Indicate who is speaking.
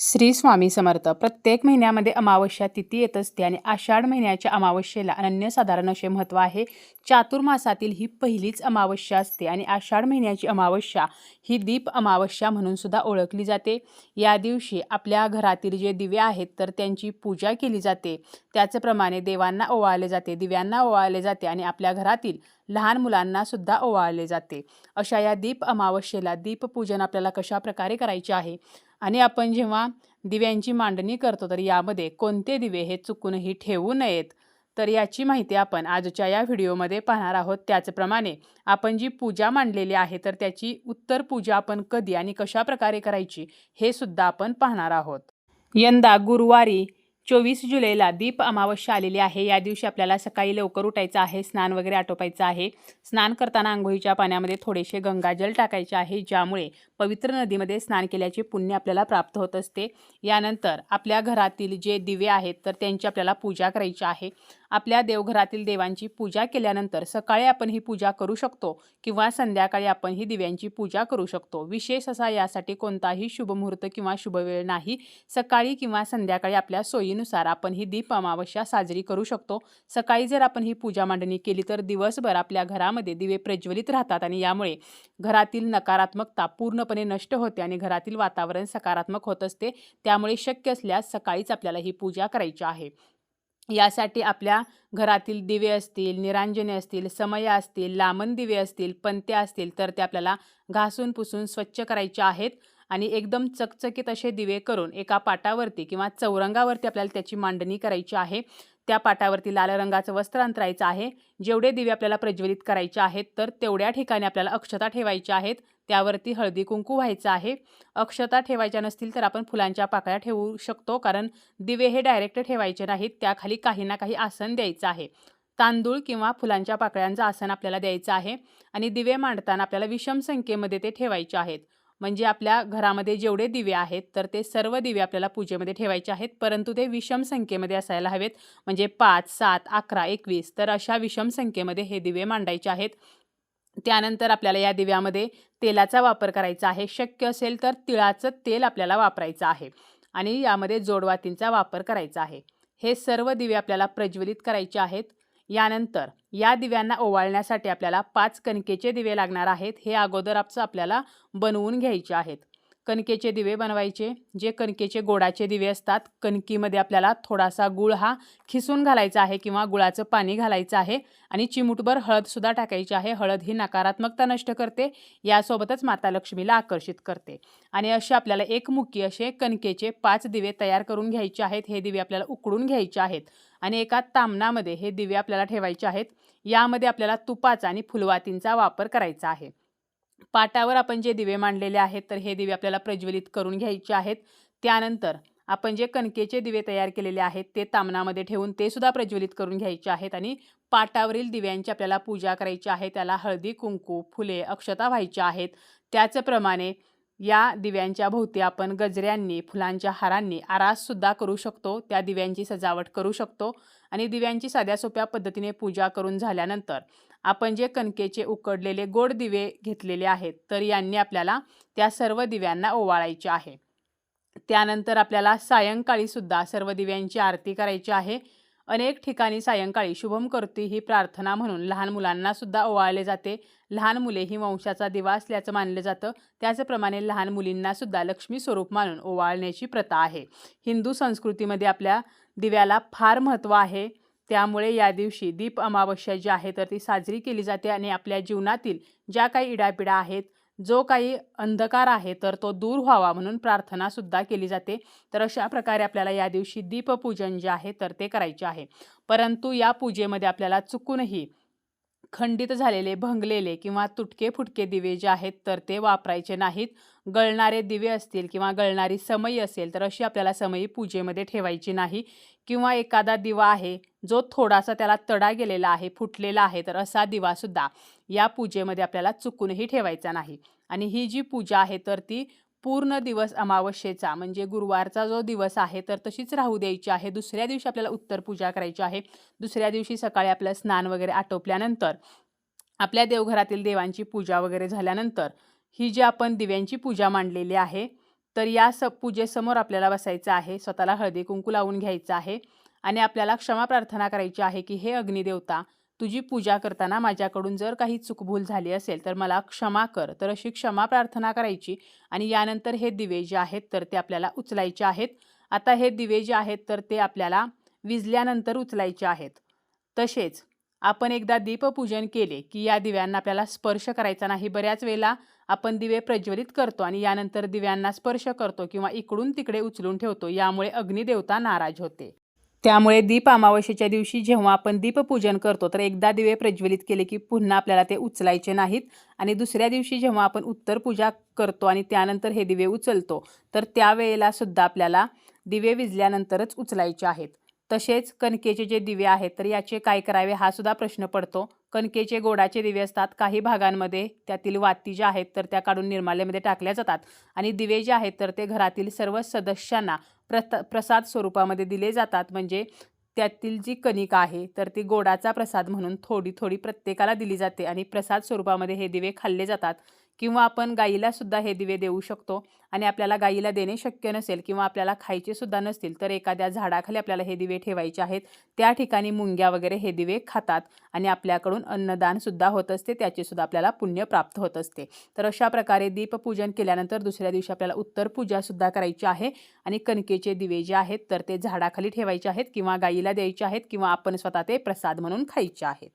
Speaker 1: श्री स्वामी समर्थ. प्रत्येक महिन्यामध्ये अमावस्या तिथी येत असते आणि आषाढ महिन्याच्या अमावस्येला अनन्यसाधारण असे महत्त्व आहे. चातुर्मासातील ही पहिलीच अमावस्या असते आणि आषाढ महिन्याची अमावस्या ही दीप अमावस्या म्हणून सुद्धा ओळखली जाते. या दिवशी आपल्या घरातील जे दिवे आहेत तर त्यांची पूजा केली जाते. त्याचप्रमाणे देवांना ओवाळले जाते. दिव्यांना ओवाळले जाते आणि आपल्या घरातील लहान मुलांना सुद्धा ओवाळले जाते. अशा या दीप अमावस्येला दीपपूजन आपल्याला कशा प्रकारे करायचे आहे? आणि आपण जेव्हा दिव्यांची मांडणी करतो तर यामध्ये कोणते दिवे हे चुकूनही ठेवू नयेत? तर याची माहिती आपण आजच्या या व्हिडिओमध्ये पाहणार आहोत. त्याचप्रमाणे आपण जी पूजा मांडलेली आहे तर त्याची उत्तर पूजा आपण कधी आणि कशा प्रकारे करायची हे सुद्धा आपण पाहणार आहोत. यंदा गुरुवारी चोवीस जुलैला दीप अमावस्या आलेली आहे. या दिवशी आपल्याला सकाळी लवकर उठायचं आहे स्नान वगैरे आटोपायचं आहे. स्नान करताना आंघोळीच्या पाण्यामध्ये थोडेसे गंगाजल टाकायचे आहे ज्यामुळे पवित्र नदीमध्ये स्नान केल्याचे पुण्य आपल्याला प्राप्त होत असते. यानंतर आपल्या घरातील जे दिवे आहेत तर त्यांची आपल्याला पूजा करायची आहे. आपल्या देवघरातील देवांची पूजा केल्यानंतर सकाळी आपण ही पूजा करू शकतो किंवा संध्याकाळी आपण ही दिव्यांची पूजा करू शकतो. विशेष असा यासाठी कोणताही शुभमुहूर्त किंवा शुभवेळ नाही. सकाळी किंवा संध्याकाळी आपल्या सोयीनुसार आपण ही दीप अमावस्या साजरी करू शकतो. सकाळी जर आपण ही पूजा मांडणी केली तर दिवसभर आपल्या घरामध्ये दिवे प्रज्वलित राहतात आणि यामुळे घरातील नकारात्मकता पूर्णपणे नष्ट होते आणि घरातील वातावरण सकारात्मक होत असते. त्यामुळे शक्य असल्यास सकाळीच आपल्याला ही पूजा करायची आहे. यासाठी आपल्या घरातील दिवे असतील निरांजने असतील समया असतील लामन दिवे असतील पंत्या असतील तर ते आपल्याला घासून पुसून स्वच्छ करायचे आहेत. आणि एकदम चकचकीत असे दिवे करून एका पाटावरती किंवा चौरंगावरती आपल्याला त्याची मांडणी करायची आहे. त्या पाटावरती लाल रंगाचं वस्त्र अंतरायचं आहे. जेवढे दिवे आपल्याला प्रज्वलित करायचे आहेत तर तेवढ्या ठिकाणी आपल्याला अक्षता ठेवायच्या आहेत. त्यावरती हळदी कुंकू व्हायचं आहे. अक्षता ठेवायच्या नसतील तर आपण फुलांच्या पाकळ्या ठेवू शकतो कारण दिवे हे डायरेक्ट ठेवायचे नाहीत. त्याखाली काही ना काही आसन द्यायचं आहे. तांदूळ किंवा फुलांच्या पाकळ्यांचं आसन आपल्याला द्यायचं आहे. आणि दिवे मांडताना आपल्याला विषम संख्येमध्ये ते ठेवायचे आहेत. म्हणजे आपल्या घरामध्ये जेवढे दिवे आहेत तर ते सर्व दिवे आपल्याला पूजेमध्ये ठेवायचे आहेत. परंतु ते विषम संख्येमध्ये असायला हवेत. म्हणजे पाच सात अकरा एकवीस तर अशा विषम संख्येमध्ये हे दिवे मांडायचे आहेत. त्यानंतर आपल्याला या दिव्यामध्ये तेलाचा वापर करायचा आहे. शक्य असेल तर तिळाचं तेल आपल्याला वापरायचं आहे. आणि यामध्ये जोडवातींचा वापर करायचा आहे. हे सर्व दिवे आपल्याला प्रज्वलित करायचे आहेत. यानंतर या दिव्यांना ओवाळण्यासाठी आपल्याला पाच कणकेचे दिवे लागणार आहेत. हे अगोदर आपचं आपल्याला बनवून घ्यायचे आहेत. कणकेचे दिवे बनवायचे जे कणकेचे गोडाचे दिवे असतात कणकीमध्ये आपल्याला थोडासा गुळ हा खिसून घालायचा आहे किंवा गुळाचं पाणी घालायचं आहे आणि चिमूटभर हळदसुद्धा टाकायची आहे. हळद ही नकारात्मकता नष्ट करते यासोबतच माता लक्ष्मीला आकर्षित करते. आणि असे आपल्याला एकमुखी असे कणकेचे पाच दिवे तयार करून घ्यायचे आहेत. हे दिवे आपल्याला उकडून घ्यायचे आहेत. आणि एका तामणामध्ये हे दिवे आपल्याला ठेवायचे आहेत. यामध्ये आपल्याला तुपाचा आणि फुलवातींचा वापर करायचा आहे. पाटावर आपण जे दिवे मांडलेले आहेत तर हे दिवे आपल्याला प्रज्वलित करून घ्यायचे आहेत. त्यानंतर आपण जे कणकेचे दिवे तयार केलेले आहेत ते तामणामध्ये ठेवून ते सुद्धा प्रज्वलित करून घ्यायचे आहेत आणि पाटावरील दिव्यांची आपल्याला पूजा करायची आहे. त्याला हळदी कुंकू फुले अक्षता व्हायच्या आहेत. त्याचप्रमाणे या दिव्यांच्या भोवती आपण गजऱ्यांनी फुलांच्या हारांनी आराससुद्धा करू शकतो. त्या दिव्यांची सजावट करू शकतो आणि दिव्यांची साध्या सोप्या पद्धतीने पूजा करून झाल्यानंतर आपण जे कणकेचे उकडलेले गोड दिवे घेतलेले आहेत तर यांनी आपल्याला त्या सर्व दिव्यांना ओवाळायचे आहे. त्यानंतर आपल्याला सायंकाळीसुद्धा सर्व दिव्यांची आरती करायची आहे. अनेक ठिकाणी सायंकाळी शुभम करती ही प्रार्थना म्हणून लहान मुलांना सुद्धा ओवाळले जाते. लहान मुले ही वंशाचा दिवा असल्याचं मानलं जातं. त्याचप्रमाणे लहान मुलींना सुद्धा लक्ष्मी स्वरूप मानून ओवाळण्याची प्रथा आहे. हिंदू संस्कृतीमध्ये आपल्या दिव्याला फार महत्त्व आहे. त्यामुळे या दिवशी दीप अमावस्या जी आहे तर ती साजरी केली जाते आणि आपल्या जीवनातील ज्या काही इडापिडा आहेत जो काही अंधकार आहे तर तो दूर व्हावा म्हणून प्रार्थनासुद्धा केली जाते. तर अशा प्रकारे आपल्याला या दिवशी दीपपूजन जे आहे तर ते करायचे आहे. परंतु या पूजेमध्ये आपल्याला चुकूनही खंडित झालेले भंगलेले किंवा तुटके फुटके दिवे जे आहेत तर ते वापरायचे नाहीत. गळणारे दिवे असतील किंवा गळणारी समई असेल तर अशी आपल्याला समई पूजेमध्ये ठेवायची नाही. किंवा एखादा दिवा आहे जो थोडासा त्याला तडा गेलेला आहे फुटलेला आहे तर असा दिवासुद्धा या पूजेमध्ये आपल्याला चुकूनही ठेवायचा नाही. आणि ही जी पूजा आहे तर ती पूर्ण दिवस अमावस्येचा म्हणजे गुरुवारचा जो दिवस आहे तर तशीच राहू द्यायची आहे. दुसऱ्या दिवशी आपल्याला उत्तर पूजा करायची आहे. दुसऱ्या दिवशी सकाळी आपलं स्नान वगैरे आटोपल्यानंतर आपल्या देवघरातील देवांची पूजा वगैरे झाल्यानंतर ही जी आपण दिव्यांची पूजा मांडलेली आहे तर या स पूजेसमोर आपल्याला बसायचं आहे. स्वतःला हळदी कुंकू लावून घ्यायचं आहे. आणि आपल्याला क्षमा प्रार्थना करायची आहे की हे अग्निदेवता तुझी पूजा करताना माझ्याकडून जर काही चुकभूल झाली असेल तर मला क्षमा कर. तर अशी क्षमा प्रार्थना करायची आणि यानंतर हे दिवे जे आहेत तर ते आपल्याला उचलायचे आहेत. आता हे दिवे जे आहेत तर ते आपल्याला विजल्यानंतर उचलायचे आहेत. तसेच आपण एकदा दीपपूजन केले की या दिव्यांना आपल्याला स्पर्श करायचा नाही. बऱ्याच वेळेला आपण दिवे प्रज्वलित करतो आणि यानंतर दिव्यांना स्पर्श करतो किंवा इकडून तिकडे उचलून ठेवतो. यामुळे अग्निदेवता नाराज होते. त्यामुळे दीप अमावस्येच्या दिवशी जेव्हा आपण दीपपूजन करतो तर एकदा दिवे प्रज्वलित केले की पुन्हा आपल्याला ते उचलायचे नाहीत. आणि दुसऱ्या दिवशी जेव्हा आपण उत्तर पूजा करतो आणि त्यानंतर हे दिवे उचलतो तर त्यावेळेला सुद्धा आपल्याला दिवे विजल्यानंतरच उचलायचे आहेत. तसेच कणकेचे जे दिवे आहेत तर याचे काय करावे हा सुद्धा प्रश्न पडतो. कणकेचे गोडाचे दिवे असतात काही भागांमध्ये. त्यातील वाती ज्या आहेत तर त्या काढून निर्माल्यामध्ये टाकल्या जातात. आणि दिवे जे आहेत तर ते घरातील सर्व सदस्यांना प्रत प्रसाद स्वरूपामध्ये दिले जातात. म्हणजे त्यातील जी कणिका आहे तर ती गोडाचा प्रसाद म्हणून थोडी थोडी प्रत्येकाला दिली जाते आणि प्रसाद स्वरूपामध्ये हे दिवे खाल्ले जातात. किंवा आपण गाईला सुद्धा हे दिवे देऊ शकतो आणि आपल्याला गाईला देणे शक्य नसेल किंवा आपल्याला खायचे सुद्धा नसतील तर एखाद्या झाडाखाली आपल्याला हे दिवे ठेवायचे आहेत. त्या ठिकाणी मुंग्या वगैरे हे दिवे खातात आणि आपल्याकडून अन्नदान सुद्धा होत असते त्याचे सुद्धा आपल्याला पुण्य प्राप्त होत असते. तर अशा प्रकारे दीपपूजन केल्यानंतर दुसऱ्या दिवशी आपल्याला उत्तर पूजा सुद्धा करायची आहे आणि कणकेचे दिवे जे आहेत तर ते झाडाखाली ठेवायचे आहेत किंवा गाईला द्यायचे आहेत किंवा आपण स्वतः ते प्रसाद म्हणून खायचे आहेत.